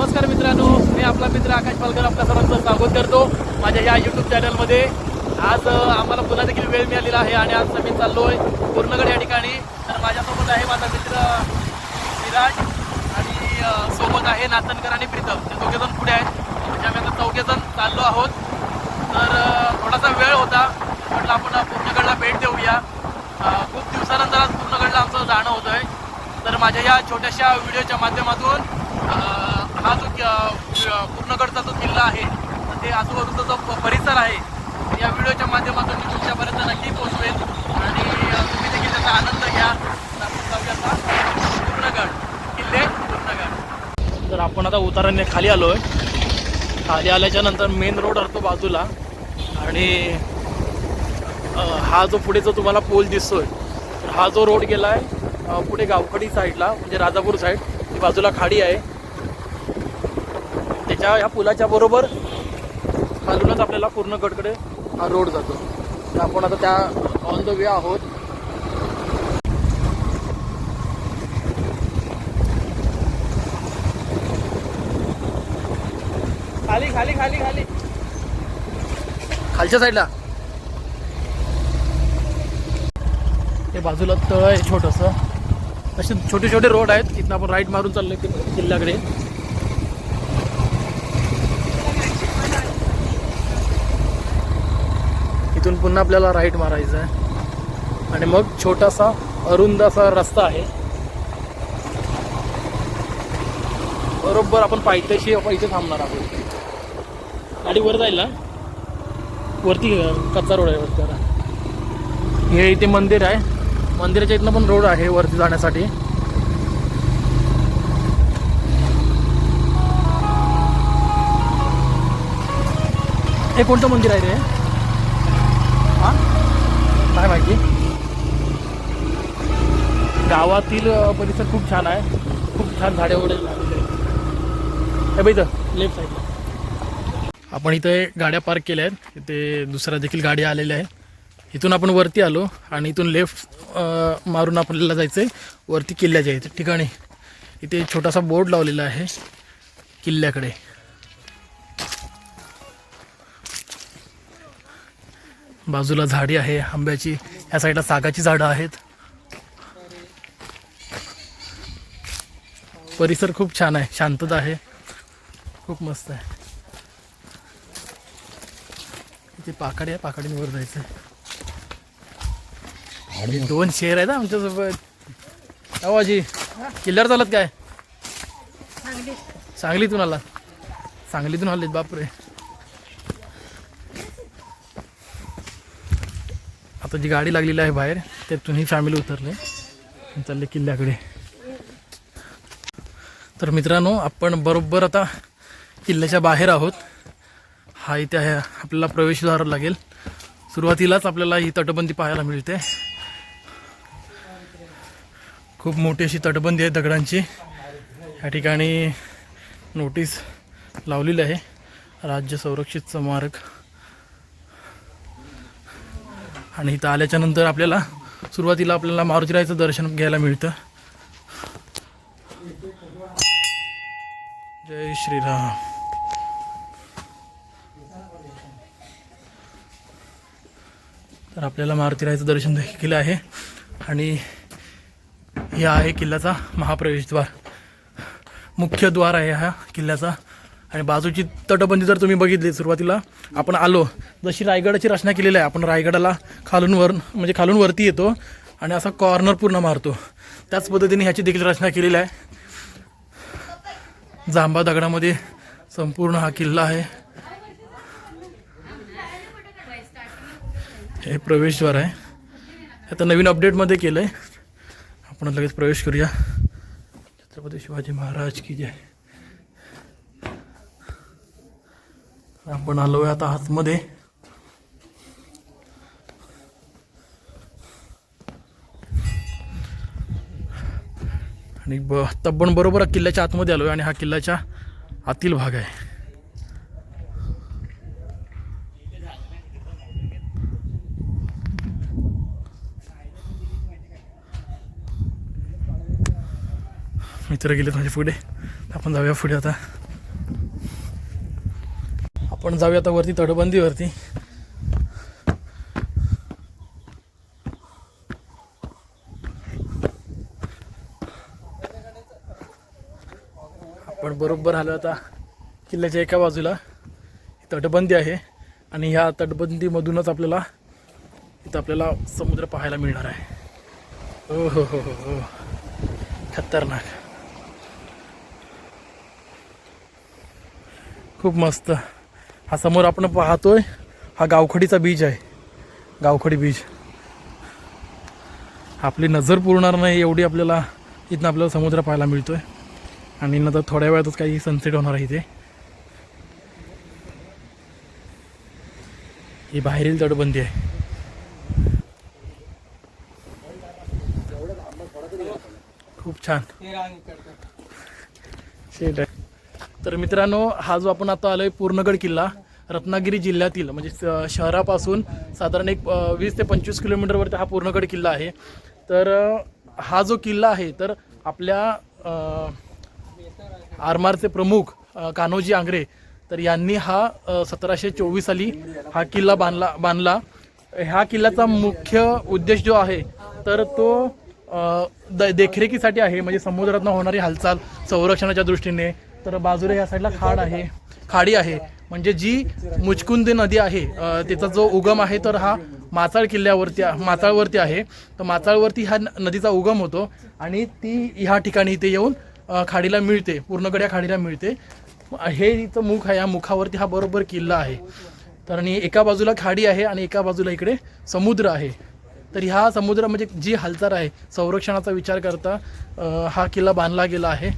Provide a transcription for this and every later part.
नमस्कार मित्रांनो मी आपला मित्र आकाश पालकर आपल्या सर्वांचं स्वागत करतो माझ्या या यूट्यूब चॅनलमध्ये आज आम्हाला पुन्हा देखील वेळ मिळालेला आहे आणि आज मी चाललो आहे पूर्णगड या ठिकाणी. तर माझ्यासोबत आहे माझा मित्र विराज आणि सोबत आहे नातनकर आणि प्रीतम. ते दोघेजण पुढे आहेत. म्हणजे आम्ही आता चौघेजण चाललो आहोत. तर थोडासा वेळ होता म्हटलं आपण पूर्णगडला भेट देऊया. खूप दिवसानंतर आज पूर्णगडला आमचं जाणं होतं आहे तर माझ्या या छोट्याशा व्हिडिओच्या माध्यमातून हा जो पूर्णगडचा जो किल्ला आहे ते आजूबाजूचा जो प- परिसर आहे या व्हिडिओच्या माध्यमातून मी तुमच्यापर्यंत नक्की पोहोचवेल. आणि तुम्ही देखील त्याचा आनंद घ्या. पूर्णगड किल्ले पूर्णगड. तर आपण आता उताराने खाली आलो आहे खाली आल्याच्यानंतर मेन रोड असतो बाजूला. आणि हा जो पुढे जो तुम्हाला पोल दिसतोय तर हा जो रोड गेला आहे पुढे गावखडी साईडला म्हणजे राजापूर साईड. ती बाजूला खाडी आहे. त्याच्या ह्या पुलाच्या बरोबर बाजूलाच आपल्याला पूर्ण गडकडे हा रोड जातो. तर आपण आता त्या ऑन द वे आहोत. खाली खाली खाली खाली. खालच्या साईडला ते बाजूला तळ आहे छोटंसं. असे छोटे छोटे रोड आहेत. तिथनं आपण राईट मारून चाललोय किल्ल्याकडे. इथून पुन्हा आपल्याला राईट मारायचं आहे. आणि मग छोटासा अरुंद असा रस्ता आहे. बरोबर आपण पायथ्याशी आपण इथे थांबणार आहोत. गाडी वर जाईल ना वरती कच्चा रोड आहे वरती हे इथे मंदिर आहे. मंदिराच्या इथनं पण रोड आहे वरती जाण्यासाठी. हे कोणतं मंदिर आहे रे? काय माहिती. गावातील परिसर खूप छान आहे. खूप छान झाडे वगैरे हे बघ इथं. लेफ्ट साईडला आपण इथे गाड्या पार्क केल्या आहेत. इथे दुसऱ्या देखील गाड्या आलेल्या आहेत इथून आपण वरती आलो आणि इथून लेफ्ट मारून आपल्याला जायचं आहे वरती किल्ल्याच्या इथे ठिकाणी. इथे छोटासा बोर्ड लावलेला आहे किल्ल्याकडे. बाजूला झाडी आहे आंब्याची ह्या साईडला सागाची झाडं आहेत. परिसर खूप छान आहे शांतता आहे. खूप मस्त आहे. इथे पाकडी आहे पाकाडीवर जायचं आहे दोन शेर आहेत आमच्यासोबत. आवाजी किल्ल्यावर चालत काय? सांगली सांगलीतून आला सांगलीतून आलेत बापरे. आता जी गाडी लागलेली आहे बाहेर त्यातून ही फॅमिली उतरले चालले किल्ल्याकडे. तर मित्रांनो आपण बरोबर आता किल्ल्याच्या बाहेर आहोत. हा इथे आहे आपल्याला प्रवेशद्वार लागेल. सुरुवातीलाच आपल्याला ही तटबंदी पाहायला मिळते. खूप मोठी अशी तटबंदी आहे दगडांची. या ठिकाणी नोटीस लावलेली आहे. राज्य संरक्षित स्मारक. आणि इथं आल्याच्यानंतर आपल्याला सुरुवातीला आपल्याला मारुतीरायचं दर्शन घ्यायला मिळतं. जय श्रीराम. तर आपल्याला मारुतीरायचं दर्शन देखील आहे. आणि हे आहे किल्ल्याचा महाप्रवेशद्वार. मुख्य द्वार आहे हा किल्ल्याचा. आणि बाजूची तटबंदी जर तुम्ही बघितली सुरुवातीला आपण आलो. जशी रायगडाची रचना केलेली आहे आपण रायगडाला खालून वर म्हणजे खालून वरती येतो आणि असा कॉर्नर पूर्ण मारतो. त्याच पद्धतीने ह्याची देखील रचना केलेली आहे. जांबा दगडामध्ये संपूर्ण हा किल्ला आहे. हे प्रवेशद्वार आहे. आता नवीन अपडेटमध्ये केलं आहे आपण लगेच प्रवेश करूया. छत्रपती शिवाजी महाराज की जय. आपण आलो आहे आता आतमध्ये. आणि ब तब्बण बरोबर किल्ल्याच्या आतमध्ये आलो आहे आणि हा किल्ल्याच्या आतील भाग आहे. मित्र गेलेत माझ्या पुढे. आपण जाऊया पुढे आता. आपण जाऊया आता वरती तटबंदीवरती. आपण बरोबर आलो आता किल्ल्याच्या एका बाजूला. तटबंदी आहे आणि ह्या तटबंदीमधूनच आपल्याला इथं आपल्याला समुद्र पाहायला मिळणार आहे. हो हो हो हो हो. खतरनाक. खूप मस्त. हा समोर आपण पाहतोय हा गावखडीचा बीच आहे. गावखडी बीच आपली नजर पुरणार नाही एवढी आपल्याला इथनं आपल्याला समुद्र पाहायला मिळतोय. आणि नंतर थोड्या वेळातच काही सनसेट होणार आहे इथे. ही बाहेरील तटबंदी आहे. खूप छान. शेट आहे तर मित्रांनो हा जो आपण आता आलोय पूर्णगड किल्ला रत्नागिरी जिल्ह्यातील म्हणजे स- शहरापासून साधारण एक वीस ते पंचवीस किलोमीटरवरती हा पूर्णगड किल्ला आहे. तर हा जो किल्ला आहे तर आपल्या आरमारचे प्रमुख कान्होजी आंग्रे तर यांनी हा सतराशे चोवीस साली हा किल्ला बांधला बांधला. ह्या किल्ल्याचा मुख्य उद्देश जो आहे तर तो द देखरेखीसाठी आहे म्हणजे समुद्रातनं होणारी हालचाल संरक्षणाच्या दृष्टीने तर बाजूला या साईडला खाड आहे. खाडी आहे. म्हणजे जी मुचकुंद नदी आहे त्याचा जो उगम आहे तर हा माचाळ किल्ल्यावरती माचाळवरती आहे. तर माचाळवरती ह्या नदीचा उगम होतो आणि ती ह्या ठिकाणी इथे येऊन खाडीला मिळते पूर्णगड या खाडीला मिळते. हे इथं मुख आहे. या मुखावरती हा बरोबर किल्ला आहे. तर आणि एका बाजूला खाडी आहे आणि एका बाजूला इकडे समुद्र आहे. तर ह्या समुद्र म्हणजे जी हालचाल आहे संरक्षणाचा विचार करता हा किल्ला बांधला गेला आहे.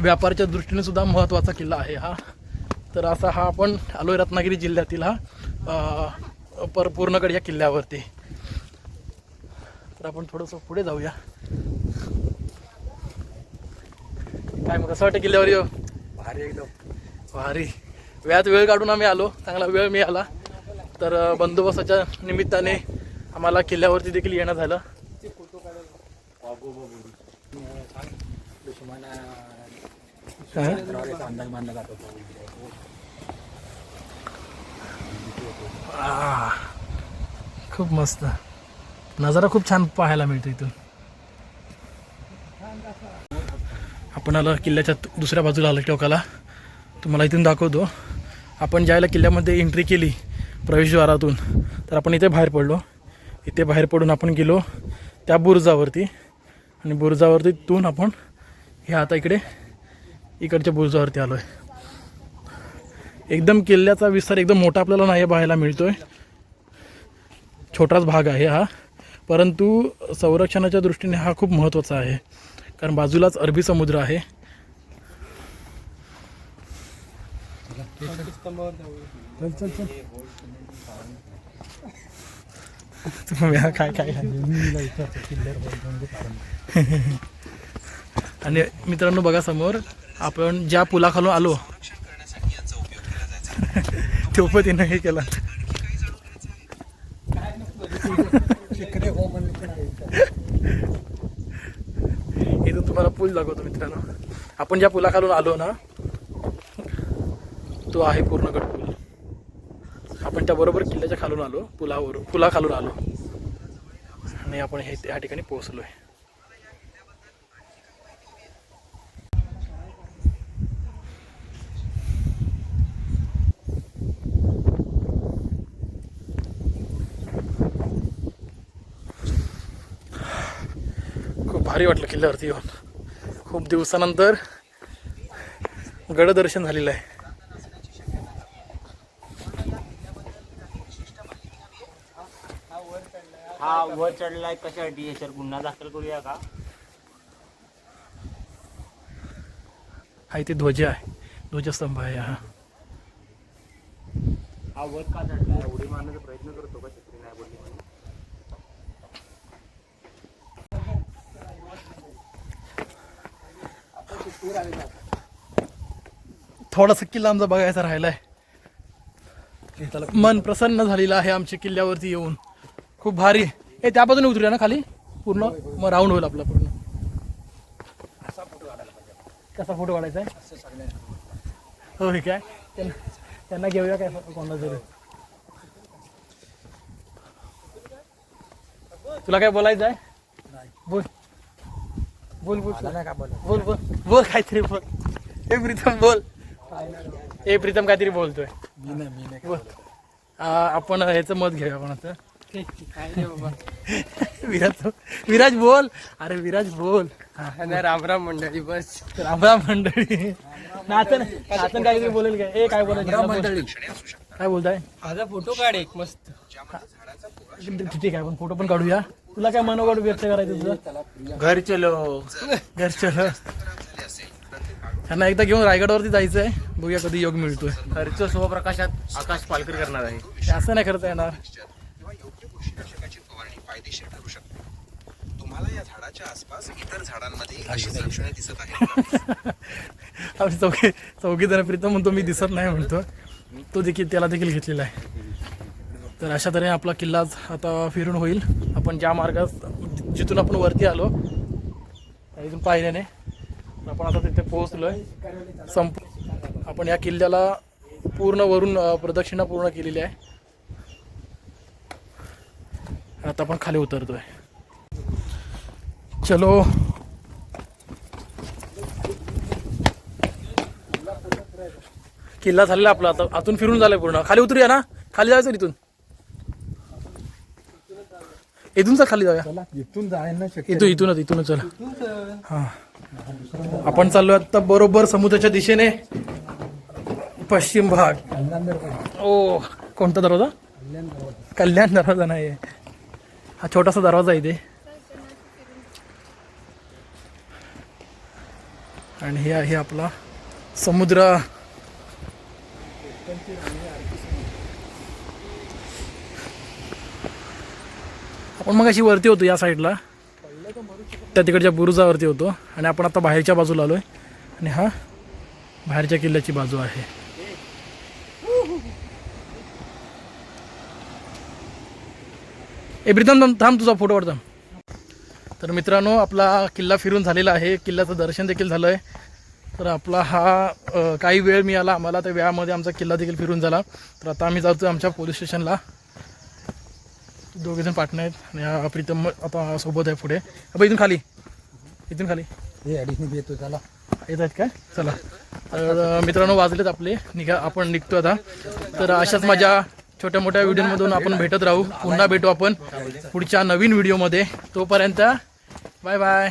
व्यापाराच्या दृष्टीने सुद्धा महत्त्वाचा किल्ला आहे हा. तर असा हा आपण आलोय रत्नागिरी जिल्ह्यातील हा अ, पर पूर्णगड या किल्ल्यावरती. तर आपण थोडंसं पुढे जाऊया. काय मग कसं वाटतं किल्ल्यावर येऊ? भारी एकदम. भारी. वेळात वेळ काढून आम्ही आलो. चांगला वेळ मिळाला. तर बंदोबस्ताच्या निमित्ताने आम्हाला किल्ल्यावरती देखील येणं झालं. हा? अंदाज जातो आ, खूप मस्त. नजारा खूप छान पाहायला मिळतो इथून. आपण आलो किल्ल्याच्या दुसऱ्या बाजूला आलो टोकाला. तुम्हाला इथून दाखवतो. आपण ज्यावेळेला किल्ल्यामध्ये एंट्री केली प्रवेशद्वारातून तर आपण इथे बाहेर पडलो. इथे बाहेर पडून आपण गेलो त्या बुरुजावरती. आणि बुरुजावरती तिथून आपण हे आता इकडे इकडच्या बुरुजावरती आलो आहे एकदम किल्ल्याचा विस्तार एकदम मोठा आपल्याला नाही पाहायला मिळतोय. छोटाच भाग आहे हा. परंतु संरक्षणाच्या दृष्टीने हा खूप महत्त्वाचा आहे. कारण बाजूलाच अरबी समुद्र आहे. काय काय आणि मित्रांनो बघा समोर आपण ज्या पुलाखालून आलो तो पण तिनं हे केला. इथून तुम्हाला पूल दाखवतो मित्रांनो. आपण ज्या पुलाखालून आलो ना तो आहे पूर्णगड पूल. आपण त्याबरोबर किल्ल्याच्या खालून आलो पुलावर पुलाखालून आलो. आणि आपण हे त्या ठिकाणी पोहोचलो आहे भारी वाटलं किल्ल्यावरती येऊन. खूप दिवसानंतर गडदर्शन झालेलं आहे. हा वर चढलाय कशासाठी याच्यावर गुन्हा दाखल करूया का? हा इथे ध्वज आहे. ध्वजस्तंभ आहे हा. हा वर का चढलाय? उडी मारण्याचा प्रयत्न करतो का? छत्री नाही बोलली थोडासा किल्ला आमचा बघायचा राहिलाय. मन प्रसन्न झालेलं आहे आमच्या किल्ल्यावरती येऊन. खूप भारी. हे त्या बाजूने उतरूया ना खाली? पूर्ण? मग राऊंड होईल आपला पूर्ण. कसा फोटो काढायचा आहे? होय काय? त्याला त्यांना घेऊया काय कोणाला जरी. तुला काय बोलायचं आहे? बोल. बोल बोल. बोल बोल. बोल काहीतरी बोल. ए प्रीतम बोल. ए प्रीतम काहीतरी बोलतोय. मी नाही मी नाही बोल. आ, आपण ह्याचं मत घेऊया कोणाचं विराज विराज बोल. अरे विराज बोल. हा, राम राम मंडळी बस. रामराम मंडळी. नाचन नाचन काहीतरी बोलेल काय ए काय बोलायचं? मंडळी. काय बोलताय? माझा फोटो काढ एक मस्त. ठीक आहे आपण फोटो पण काढूया. तुला काय मनोगत व्यक्त करायचं तुझं? घर चलो घर चल त्यांना एकदा घेऊन रायगडावरती जायचं आहे बघूया कधी योग मिळतोय. खर्च स्वप्रकाशात आकाश पालकर करणार आहे. असं नाही करता येणार. आम्ही चौघे चौघी जण प्रीतम म्हणतो मी दिसत नाही म्हणतो. तो देखील त्याला देखील घेतलेला आहे. तर अशा तऱ्हे आपला किल्लाच आता फिरून होईल. आपण ज्या मार्गात जिथून आपण वरती आलो इथून पाहिल्याने आपण आता तिथे पोहोचलो आहे संप आपण या किल्ल्याला पूर्ण वरून प्रदक्षिणा पूर्ण केलेली आहे. आता आपण खाली उतरतो आहे चलो. किल्ला झालेला आपला. आता आतून फिरून झालाय पूर्ण. खाली उतरूया ना? खाली जायचं इथून. इथून चल खाली जाऊया. चला इथून जायला शक्य इथून इथूनच इथूनच चला. हा. आपण चाललोय आता बरोबर समुद्राच्या दिशेने. पश्चिम भाग. ओ कोणता दरवाजा? कल्याण दरवाजा नाही हा छोटासा दरवाजा आहे इथे. आणि हे आहे आपला समुद्र. आपण मग अशी वरती होतो या साईडला त्या तिकडच्या बुरुजावरती होतो. आणि आपण आता बाहेरच्या बाजूला आलोय. आणि हा बाहेरच्या किल्ल्याची बाजू आहे. ए प्रीतम थांब थांब तुझा फोटो काढतो. तर मित्रांनो आपला किल्ला फिरून झालेला आहे. किल्ल्याचं दर्शन देखील झालं आहे तर आपला हा काही वेळ मिळाला आम्हाला. त्या वेळामध्ये आमचा किल्ला देखील फिरून झाला. तर आता आम्ही जातो आमच्या पोलीस स्टेशनला. दोघेजण पार्टनर आहेत आणि प्रीतम आता सोबत आहे पुढे. अबा इथून खाली. इथून खाली. हे अडीचने येतो त्याला येत आहेत काय? चला. तर मित्रांनो वाजलेत आपले. निघा आपण निघतो आता. तर अशाच माझ्या छोट्या मोठ्या व्हिडिओमधून आपण भेटत राहू. पुन्हा भेटू आपण पुढच्या नवीन व्हिडिओमध्ये. तोपर्यंत बाय बाय